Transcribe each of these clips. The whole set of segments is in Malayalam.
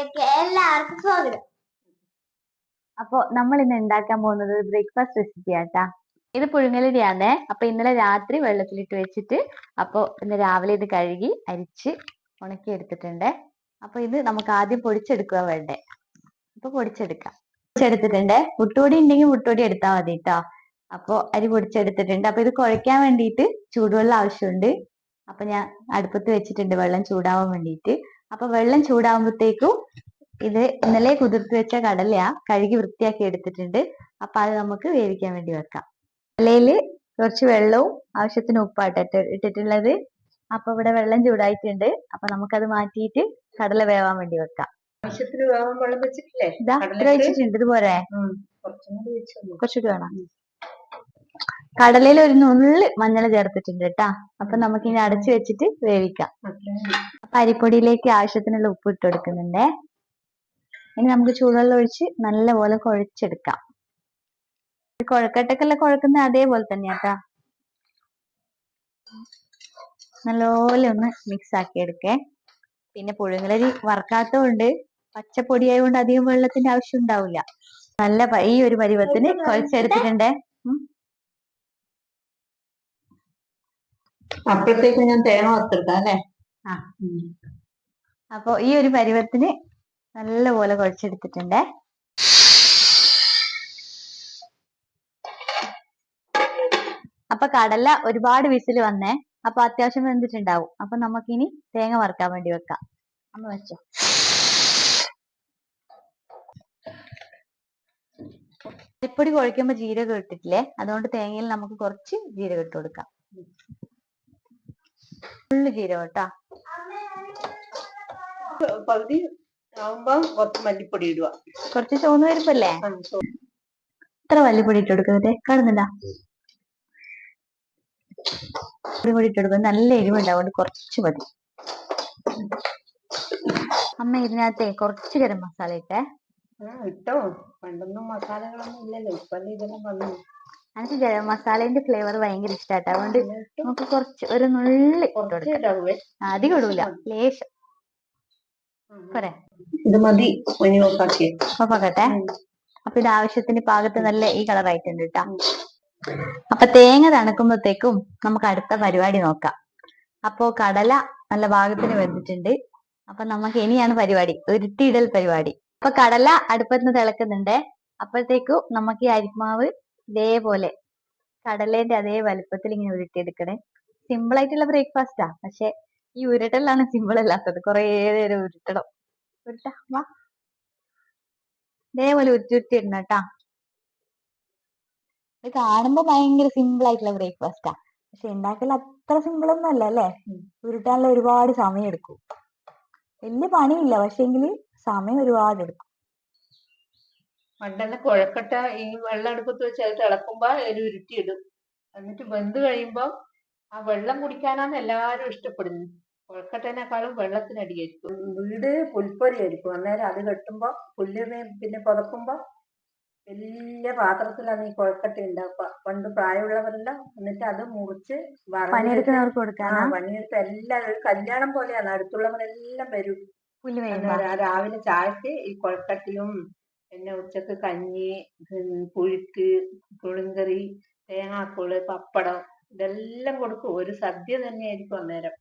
ചാനലിലേക്ക് എല്ലാവർക്കും സ്വാഗതം. അപ്പൊ നമ്മൾ ഇന്ന് ഉണ്ടാക്കാൻ പോകുന്നത്? ബ്രേക്ക്ഫാസ്റ്റ് റെസിപ്പി ആട്ടാ. ഇത് പുഴുങ്ങലരിയാന്നേ. അപ്പൊ ഇന്നലെ രാത്രി വെള്ളത്തിലിട്ട് വെച്ചിട്ട് അപ്പൊ ഇന്ന് രാവിലെ ഇത് കഴുകി അരിച്ച് ഉണക്കി എടുത്തിട്ടുണ്ട് അപ്പൊ ഇത് നമുക്ക് ആദ്യം പൊടിച്ചെടുക്കുക വേണ്ടേ. അപ്പൊ പൊടിച്ചെടുക്കാം. പൊടിച്ചെടുത്തിട്ടുണ്ട്. പുട്ടുപൊടി ഉണ്ടെങ്കിൽ പുട്ടുപൊടി എടുത്താൽ മതി കേട്ടോ അപ്പൊ അരി പൊടിച്ചെടുത്തിട്ടുണ്ട്. അപ്പൊ ഇത് കുഴയ്ക്കാൻ വേണ്ടിയിട്ട് ചൂടുവെള്ളം ആവശ്യമുണ്ട്. അപ്പൊ ഞാൻ അടുപ്പത്ത് വെച്ചിട്ടുണ്ട് വെള്ളം ചൂടാവാൻ വേണ്ടിയിട്ട്. അപ്പൊ വെള്ളം ചൂടാവുമ്പോഴത്തേക്കും ഇത് ഇന്നലെ കുതിർത്ത് വെച്ച കടലയാ കഴുകി വൃത്തിയാക്കി എടുത്തിട്ടുണ്ട്. അപ്പൊ അത് നമുക്ക് വേവിക്കാൻ വേണ്ടി വെക്കാം. കടലയിൽ കുറച്ച് വെള്ളവും ആവശ്യത്തിന് ഉപ്പാട്ട് ഇട്ടിട്ടുള്ളത്. അപ്പൊ ഇവിടെ വെള്ളം ചൂടായിട്ടുണ്ട്. അപ്പൊ നമുക്കത് മാറ്റിയിട്ട് കടല വേവാൻ വേണ്ടി വെക്കാം. ആവശ്യത്തിന് വേവാൻ വെള്ളം വെച്ചിട്ടില്ലേ? ഇതാ ഇത്ര? വെച്ചിട്ടുണ്ട്. ഇതുപോലെ? പോരെ. കുറച്ചുകൂടി വേണം. കടലയിൽ ഒരു നുള്ളി മഞ്ഞൾ ചേർത്തിട്ടുണ്ട് കേട്ടാ അപ്പൊ നമുക്ക് ഇനി അടച്ചു വെച്ചിട്ട് വേവിക്കാം. അപ്പൊ അരിപ്പൊടിയിലേക്ക് ആവശ്യത്തിനുള്ള ഉപ്പ് ഇട്ട് കൊടുക്കുന്നുണ്ടേ. ഇനി നമുക്ക് ചൂടുവെള്ളം ഒഴിച്ച് നല്ലപോലെ കുഴച്ചെടുക്കാം. കുഴക്കട്ടക്കെല്ലാം കുഴക്കുന്ന അതേപോലെ തന്നെ തന്നെയാട്ടാ നല്ലപോലെ ഒന്ന് മിക്സ് ആക്കി എടുക്കേ. പിന്നെ പുഴുങ്ങലരി വറക്കാത്തതുകൊണ്ട് പച്ചപ്പൊടിയായതുകൊണ്ട് അധികം വെള്ളത്തിന്റെ ആവശ്യം ഉണ്ടാവില്ല. നല്ല ഈ ഒരു പരുവത്തിന് കുഴച്ചെടുത്തിട്ടുണ്ട്. അപ്പോഴത്തേക്ക് ഞാൻ തേങ്ങ വറുത്തെടുക്കാം അല്ലേ? അപ്പൊ ഈ ഒരു പരുവത്തിന് നല്ലപോലെ കുഴച്ചെടുത്തിട്ടുണ്ടേ. അപ്പൊ കടല ഒരുപാട് വിസിൽ വന്നേ. അപ്പൊ അത്യാവശ്യം വെന്തിട്ടുണ്ടാവും. അപ്പൊ നമുക്കിനി തേങ്ങ വറുക്കാൻ വേണ്ടി വെക്കാം. അമ്മ വെച്ചോ. അരിപ്പൊടി കുഴക്കുമ്പോ ജീരകം ഇട്ടിട്ടില്ലേ? അതുകൊണ്ട് തേങ്ങയിൽ നമുക്ക് കുറച്ച് ജീരകം ഇട്ട് കൊടുക്കാം. ഫുള്ള് ജീരകം കേട്ടാ പകുതി ആവുമ്പോ കുറച്ച് മല്ലിപ്പൊടി ഇടുക. കുറച്ച് ചോന്ന് വരുമ്പല്ലേ ഇത്ര മല്ലിപ്പൊടി ഇട്ട് കൊടുക്കുന്നത് കാണുന്നുണ്ടാ? പൊടി ഇട്ട് കൊടുക്കുന്നത് നല്ല എരിവുണ്ടാവും. അതുകൊണ്ട് കുറച്ച് മതി. അമ്മ ഇതിനകത്തെ കുറച്ച് ഗരം മസാല ഇട്ടേ. ഇട്ടോ. പണ്ടൊന്നും മസാലകളൊന്നും ഇല്ലല്ലോ. ഇപ്പൊ ഇതെല്ലാം വന്നു. എനിക്ക് ഗരം മസാലേന്റെ ഫ്ലേവർ ഭയങ്കര ഇഷ്ടാട്ടോ. അതുകൊണ്ട് നമുക്ക് കുറച്ച് ഒരു നുള്ളി ഇട്ട് കൊടുക്കാം. അധികം ഇടൂല. ലേശം. പോരെ. ഇത് മതി. അപ്പൊ ഇത് ആവശ്യത്തിന് പാകത്ത് നല്ല ഈ കളർ ആയിട്ടുണ്ട് കേട്ടോ അപ്പൊ തേങ്ങ തണുക്കുമ്പോഴത്തേക്കും നമുക്ക് അടുത്ത പരിപാടി നോക്കാം. അപ്പോ കടല നല്ല പാകത്തിന് വെന്തിട്ടുണ്ട്. അപ്പൊ നമുക്ക് ഇനിയാണ് പരിപാടി. ഉരുട്ടിയിടൽ പരിപാടി. അപ്പൊ കടല അടുപ്പത്ത് നിന്ന് തിളക്കുന്നുണ്ട്. അപ്പോഴത്തേക്കും നമുക്ക് ഈ അരിമാവ് ഇതേപോലെ. കടലേന്റെ അതേ വലുപ്പത്തിൽ ഇങ്ങനെ ഉരുട്ടിയെടുക്കണേ. സിമ്പിൾ ആയിട്ടുള്ള ബ്രേക്ക്ഫാസ്റ്റാ പക്ഷെ ഈ ഉരുട്ടലാണ് സിമ്പിൾ അല്ലാത്തത്. കുറേ നേരം ഉരുട്ടണം. ഉരുട്ട. വാ. ഇതേപോലെ ഉരുട്ടി ഉരുട്ടി ഇടണം കേട്ടാ. ഇത് കാണുമ്പോ ഭയങ്കര സിമ്പിൾ ആയിട്ടുള്ള ബ്രേക്ക്ഫാസ്റ്റാ പക്ഷെ ഉണ്ടാക്കൽ അത്ര സിമ്പിൾ ഒന്നും അല്ല അല്ലേ. ഉരുട്ടാനുള്ള ഒരുപാട് സമയം എടുക്കും. വലിയ പണിയില്ല. പക്ഷെങ്കിൽ സമയം ഒരുപാട് എടുക്കും. പണ്ടെല്ലാം കുഴക്കട്ട ഈ വെള്ളം അടുപ്പത്ത് വെച്ച് അത് തിളക്കുമ്പോ അതിൽ ഉരുട്ടിയിടും. എന്നിട്ട് വെന്ത് കഴിയുമ്പോ ആ വെള്ളം കുടിക്കാനാണ് എല്ലാരും ഇഷ്ടപ്പെടുന്നത്. കൊഴക്കട്ടേനേക്കാളും വെള്ളത്തിനടിയായിരിക്കും വീട് പുൽപ്പൊരിയായിരിക്കും. അന്നേരം അത് കെട്ടുമ്പോ പുല്ലിനെ പിന്നെ പുതക്കുമ്പോ വലിയ പാത്രത്തിലാണ് ഈ കൊഴക്കട്ട ഉണ്ടാക്കുക പണ്ട് പ്രായമുള്ളവരെല്ലാം എന്നിട്ട് അത് മുറിച്ച് പണിയെടുക്കുന്നവർക്ക് ആ കൊടുക്കാനാ പണിയെടുത്ത് എല്ലാം ഒരു കല്യാണം പോലെയാണ്. അടുത്തുള്ളവരെല്ലാം വരും. രാവിലെ ചായക്ക് ഈ കൊഴക്കട്ടയും പിന്നെ ഉച്ചയ്ക്ക് കഞ്ഞി പുഴുക്ക് പുളിങ്കറി തേങ്ങാക്കോൾ പപ്പടം ഇതെല്ലാം കൊടുക്കും. ഒരു സദ്യ തന്നെയായിരിക്കും അന്നേരം.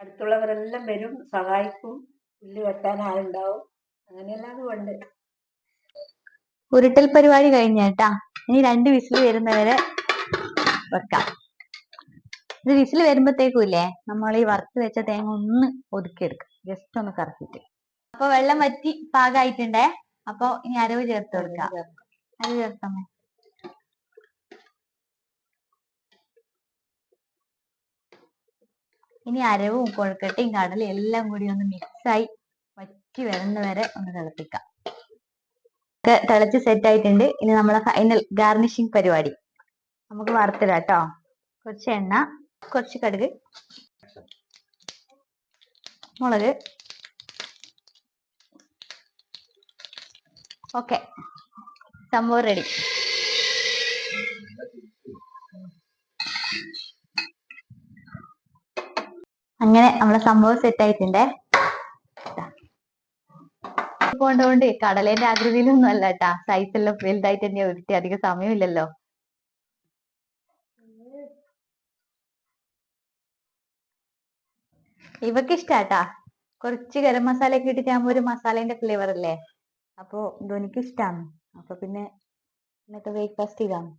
അടുത്തുള്ളവരെല്ലാം വരും സഹായിക്കും. പുല്ല് വെട്ടാൻ ആളുണ്ടാവും. അങ്ങനെയെല്ലാം ഉണ്ട് ഉരുട്ടൽ പരിപാടി കഴിഞ്ഞേട്ടാ ഇനി രണ്ട് വിസിൽ വരുന്നവരെ വെക്കാം. ഇത് വിസിൽ വരുമ്പോഴത്തേക്കും ഇല്ലേ നമ്മൾ ഈ വറുത്ത് വെച്ച തേങ്ങ ഒന്ന് ഒതുക്കിയെടുക്കാം ജസ്റ്റ് ഒന്ന് കറക്കിട്ട് അപ്പൊ വെള്ളം വറ്റി പാകമായിട്ടുണ്ടേ അപ്പൊ ഇനി അരവ് ചേർത്ത് കൊടുക്കാം. അരവ് ചേർത്തമ്മേ ഇനി അരവും കൊഴക്കട്ടയും കടലയും എല്ലാം കൂടി ഒന്ന് മിക്സായി വറ്റി വരുന്ന വരെ ഒന്ന് തിളപ്പിക്കാം. തിളച്ച് സെറ്റ് ആയിട്ടുണ്ട്. ഇനി നമ്മളെ ഫൈനൽ ഗാർണിഷിംഗ് പരിപാടി. നമുക്ക് വറുത്തിടാം കേട്ടോ. കുറച്ച് എണ്ണ കുറച്ച് കടുക് മുളക് ഓക്കെ. സംഭവം റെഡി അങ്ങനെ നമ്മളെ സംഭവം സെറ്റ് ആയിട്ടുണ്ടേ. പോണ്ടോണ്ട് കടലേന്റെ ആകൃതിയിലൊന്നും അല്ല കേട്ടാ സൈസ് എല്ലാം വലുതായിട്ട് തന്നെയാ ഉരുട്ടി. അധികം സമയമില്ലല്ലോ. ഇവക്ക് ഇഷ്ടാട്ടാ കുറച്ച് ഗരം മസാല ഒക്കെ ഇട്ടിട്ട് ആകുമ്പോ ഒരു മസാലേന്റെ ഫ്ലേവർ അല്ലേ? അപ്പൊ ധോനിക്ക് ഇഷ്ടാണ്. അപ്പൊ പിന്നെ ഇന്നത്തെ ബ്രേക്ക്ഫാസ്റ്റ് ഇതാണ്.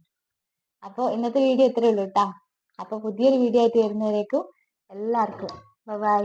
അപ്പൊ ഇന്നത്തെ വീഡിയോ ഇത്രേ ഉള്ളൂ കേട്ടാ അപ്പൊ പുതിയൊരു വീഡിയോ ആയിട്ട് വരുന്നവരേക്കും എല്ലാവർക്കും. ബൈ